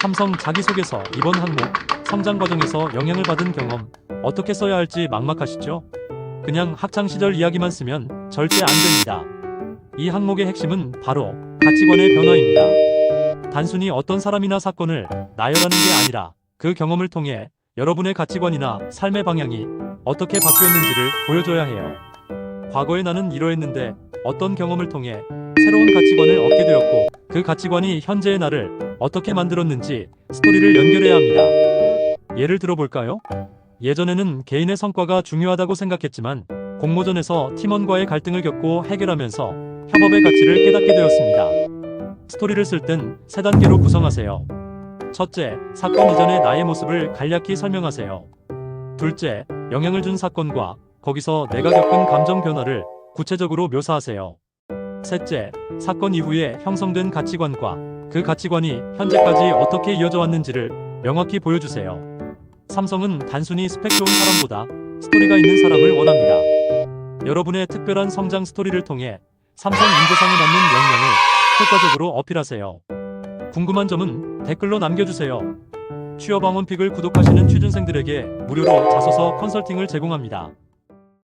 삼성 자기소개서 이번 항목 성장 과정에서 영향을 받은 경험 어떻게 써야 할지 막막하시죠? 그냥 학창 시절 이야기만 쓰면 절대 안 됩니다. 이 항목의 핵심은 바로 가치관의 변화입니다. 단순히 어떤 사람이나 사건을 나열하는 게 아니라 그 경험을 통해 여러분의 가치관이나 삶의 방향이 어떻게 바뀌었는지를 보여줘야 해요. 과거에 나는 이러했는데 어떤 경험을 통해 새로운 가치관을 얻게 되었고 그 가치관이 현재의 나를 어떻게 만들었는지 스토리를 연결해야 합니다. 예를 들어볼까요? 예전에는 개인의 성과가 중요하다고 생각했지만 공모전에서 팀원과의 갈등을 겪고 해결하면서 협업의 가치를 깨닫게 되었습니다. 스토리를 쓸 땐 세 단계로 구성하세요. 첫째, 사건 이전의 나의 모습을 간략히 설명하세요. 둘째, 영향을 준 사건과 거기서 내가 겪은 감정 변화를 구체적으로 묘사하세요. 셋째, 사건 이후에 형성된 가치관과 그 가치관이 현재까지 어떻게 이어져 왔는지를 명확히 보여주세요. 삼성은 단순히 스펙 좋은 사람보다 스토리가 있는 사람을 원합니다. 여러분의 특별한 성장 스토리를 통해 삼성 인재상에 맞는 역량을 효과적으로 어필하세요. 궁금한 점은 댓글로 남겨주세요. 취업왕원픽을 구독하시는 취준생들에게 무료로 자소서 컨설팅을 제공합니다.